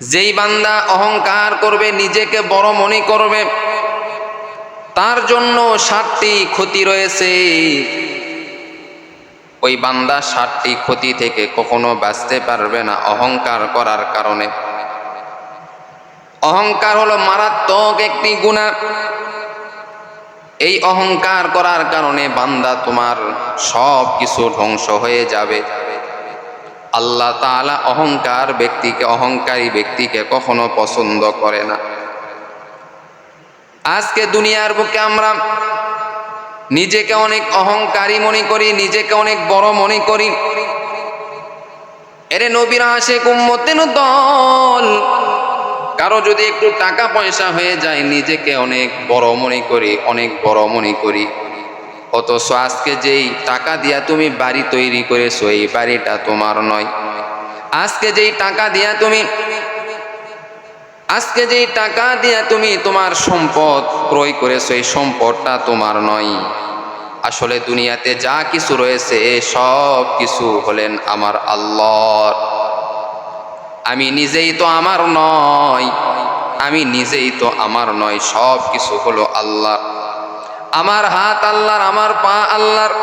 যেই বান্দা অহংকার করবে, নিজেকে বড় মনে করবে, তার জন্য ষাটটি ক্ষতি রয়েছে। ওই বান্দা ষাটটি ক্ষতি থেকে কখনো বাঁচতে পারবে না অহংকার করার কারণে। অহংকার হলো মারাত্মক একটি গুণা। এই অহংকার করার কারণে বান্দা তোমার সব কিছু ধ্বংস হয়ে যাবে। আল্লাহ তাআলা অহংকার ব্যক্তিকে, অহংকারী ব্যক্তিকে কখনো পছন্দ করে না। আজকে দুনিয়ার বুকে আমরা নিজেকে অনেক অহংকারী মনে করি, নিজেকে অনেক বড় মনে করি। এরে নবীরা আসে কুম্মতেন দল, কারও যদি একটু টাকা পয়সা হয়ে যায়, নিজেকে অনেক বড় মনে করি, অনেক বড় মনে করি। অথচ আজকে যেই টাকা দিয়া তুমি বাড়ি তৈরি করেছ, এই বাড়িটা তোমার নয়। আজকে যেই টাকা দিয়া তুমি আজকে যেই টাকা দিয়া তুমি তোমার সম্পদ ক্রয় করেছ, এই সম্পদটা তোমার নয়। আসলে দুনিয়াতে যা কিছু রয়েছে সব কিছু হলেন আমার আল্লাহর। আমি নিজেই তো আমার নয়, আমি নিজেই তো আমার নয়, সব কিছু হলো আল্লাহর। আমার হাত আল্লাহর, আমার পা আল্লাহর,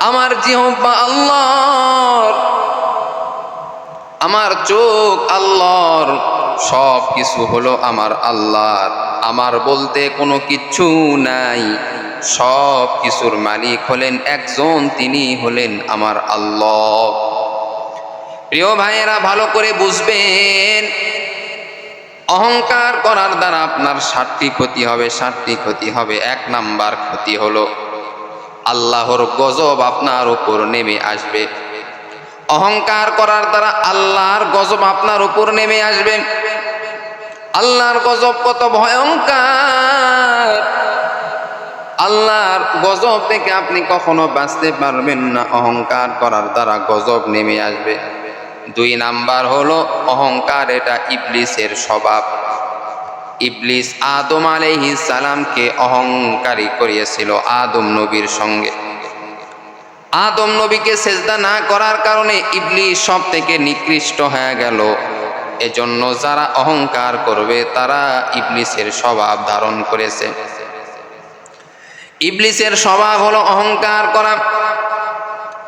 আমার জিহ্বা আল্লাহর, আমার চোখ আল্লাহর, সব কিছু হলো আমার আল্লাহর। আমার বলতে কোনো কিচ্ছু নাই। সব কিছুর মালিক হলেন, একজন তিনি হলেন আমার আল্লাহ। প্রিয় ভাইয়েরা, ভালো করে বুঝবেন অহংকার করার দ্বারা আপনার ষাটটি ক্ষতি হবে ষাটটি ক্ষতি হবে। এক নাম্বার ক্ষতি হলো, আল্লাহর গজব আপনার উপর নেমে আসবে। অহংকার করার দ্বারা আল্লাহর গজব আপনার উপর নেমে আসবে। আল্লাহর গজব কত ভয়ঙ্কর। আল্লাহর গজব থেকে আপনি কখনো বাঁচতে পারবেন না। অহংকার করার দ্বারা গজব নেমে আসবে। দুই নাম্বার হলো অহংকার, এটা ইবলিসের স্বভাব। ইবলিস আদম আলাইহিস সালামকে অহংকারী করিয়েছিল আদম নবীর সঙ্গে। আদম নবীকে সেজদা না করার কারণে ইবলিস সব থেকে নিকৃষ্ট হয়ে গেল। এজন্য যারা অহংকার করবে, তারা ইবলিসের স্বভাব ধারণ করেছে। ইবলিসের স্বভাব হলো অহংকার করা।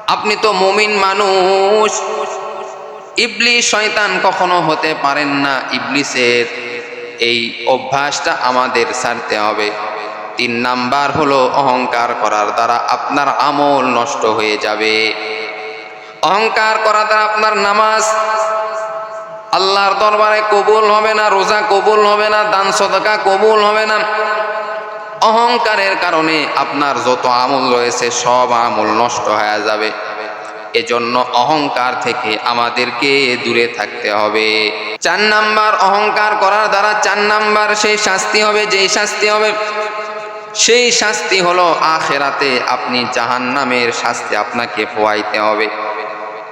আপনি তো মুমিন মানুষ। ইবলিস শয়তান কখনো হতে পারেন না। ইবলিসের এই অভ্যাসটা আমাদের ছাড়তে হবে। তিন নাম্বার হলো অহংকার করার দ্বারা আপনার আমল নষ্ট হয়ে যাবে। অহংকার করার দ্বারা আপনার নামাজ আল্লাহর দরবারে কবুল হবে না, রোজা কবুল হবে না, দান সদকা কবুল হবে না। অহংকারের কারণে আপনার যত আমল রয়েছে সব আমল নষ্ট হয়ে যাবে। এজন্য অহংকার থেকে আমাদেরকে দূরে থাকতে হবে। চার নাম্বার অহংকার করার দ্বারা চার নাম্বার সেই শাস্তি হবে, যেই শাস্তি হবে, সেই শাস্তি হলো আখেরাতে আপনি জাহান্নামের শাস্তি আপনাকে পোয়াইতে হবে।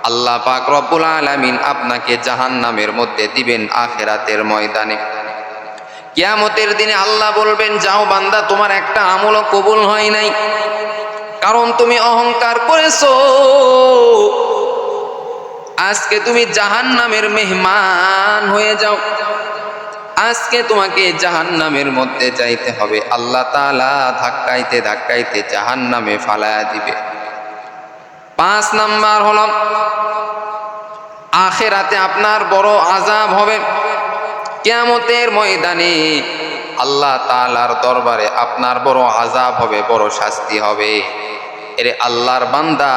আল্লাহ পাক রব্বুল আলামিন আপনাকে জাহান্নামের মধ্যে দিবেন আখেরাতের ময়দানে। কিয়ামতের দিনে আল্লাহ বলবেন, যাও বান্দা, তোমার একটা আমলও কবুল হয় নাই। কারণ তুমি অহংকার করেছ। আজকে তুমি জাহান নামের মেহমান হয়ে যাও। আজকে তোমাকে জাহান নামের মধ্যে যাইতে হবে। আল্লাহ তালা ধাক্কাইতে ধাক্কাইতে জাহান নামে ফালায়া দিবে। পাঁচ নাম্বার হল, আখেরাতে আপনার বড় আজাব হবে। কেয়ামতের ময়দানে আল্লাহ তালার দরবারে আপনার বড় আজাব হবে, বড় শাস্তি হবে। এরে আল্লাহর বান্দা।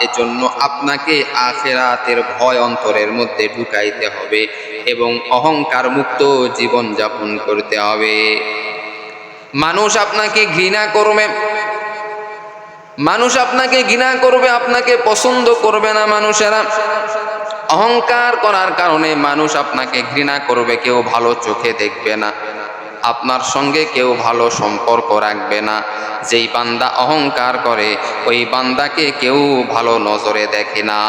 এজন্য আপনাকে আখেরাতের ভয় অন্তরের মধ্যে ঢুকাইতে হবে এবং অহংকার মুক্ত জীবন যাপন করতে হবে। মানুষ আপনাকে ঘৃণা করবে। মানুষ আপনাকে ঘৃণা করবে, আপনাকে পছন্দ করবে না মানুষেরা। অহংকার করার কারণে মানুষ আপনাকে ঘৃণা করবে, কেউ ভালো চোখে দেখবে না। আপনার সঙ্গে কেউ ভালো সম্পর্ক রাখবে না। যেই বান্দা অহংকার করে, ওই বান্দাকে কেউ ভালো নজরে দেখে না।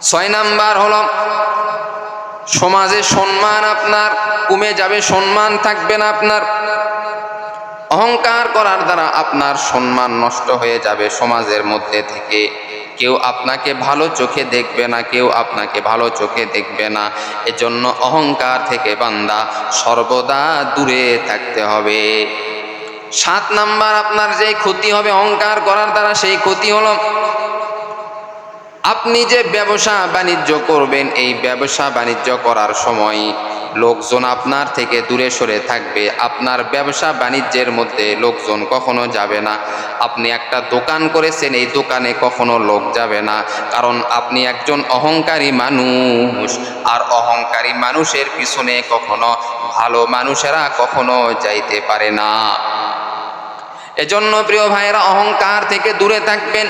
ছয় নাম্বার হল, সমাজে সম্মান আপনার, কমে যাবে, সম্মান থাকবে না আপনার। অহংকার করার দ্বারা আপনার সম্মান নষ্ট হয়ে যাবে সমাজের মধ্যে থেকে। কেউ আপনাকে ভালো চোখে দেখবে না, কেউ আপনাকে ভালো চোখে দেখবে না। এজন্য অহংকার থেকে বান্দা সর্বদা দূরে থাকতে হবে। সাত নাম্বার, আপনার যে ক্ষতি হবে অহংকার করার দ্বারা সেই ক্ষতি হলো আপনি যে ব্যবসা বাণিজ্য করবেন, এই ব্যবসা বাণিজ্য করার সময় লোকজন আপনার থেকে দূরে সরে থাকবে। আপনার ব্যবসা বাণিজ্যের মধ্যে লোকজন কখনো যাবে না। আপনি একটা দোকান করেছেন, এই দোকানে কখনো লোক যাবে না। কারণ আপনি একজন অহংকারী মানুষ, আর অহংকারী মানুষের পিছনে কখনো ভালো মানুষেরা কখনো যাইতে পারে না। এজন্য প্রিয় ভাইয়েরা, অহংকার থেকে দূরে থাকবেন।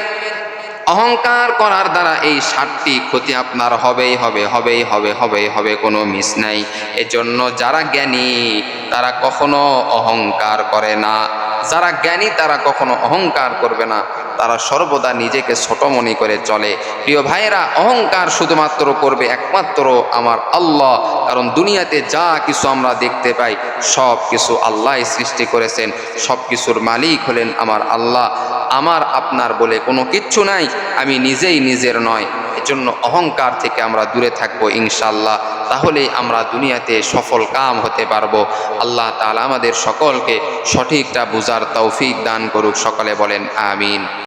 অহংকার করার দ্বারা এই ষাটটি ক্ষতি আপনার হবেই হবে হবেই হবে হবেই হবে, কোনো মিস নাই। এজন্য যারা জ্ঞানী, তারা কখনো অহংকার করে না। যারা জ্ঞানী, তারা কখনো অহংকার করবে না। তারা সর্বদা নিজেকে ছোট মনে করে চলে। প্রিয় ভাইয়েরা, অহংকার শুধুমাত্র করবে একমাত্র আমার আল্লাহ। কারণ দুনিয়াতে যা কিছু আমরা দেখতে পাই সব কিছু আল্লাহ সৃষ্টি করেছেন। সব কিছুর মালিক হলেন আমার আল্লাহ। আমার আপনার বলে কোনো কিচ্ছু নাই, আমি নিজেই নিজের নয়। এজন্য অহংকার থেকে আমরা দূরে থাকব ইনশাল্লাহ তাহলেই আমরা দুনিয়াতে সফল কাম হতে পারব। আল্লাহ তালা আমাদের সকলকে সঠিকটা বুঝার তৌফিক দান করুক, সকলে বলেন আমিন।